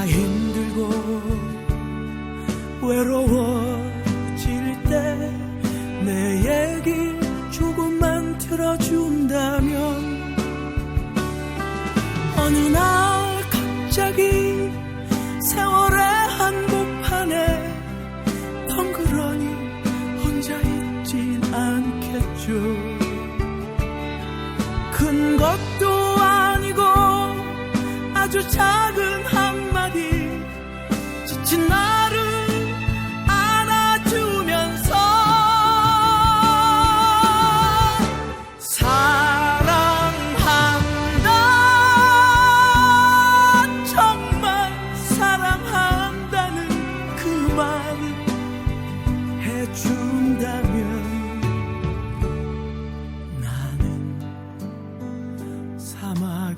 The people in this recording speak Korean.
내가 힘들고 외로워질 때 내 얘기 조금만 들어준다면 어느 날 갑자기 세월의 한복판에 덩그러니 혼자 있진 않겠죠. 큰 것도 아니고 아주 작은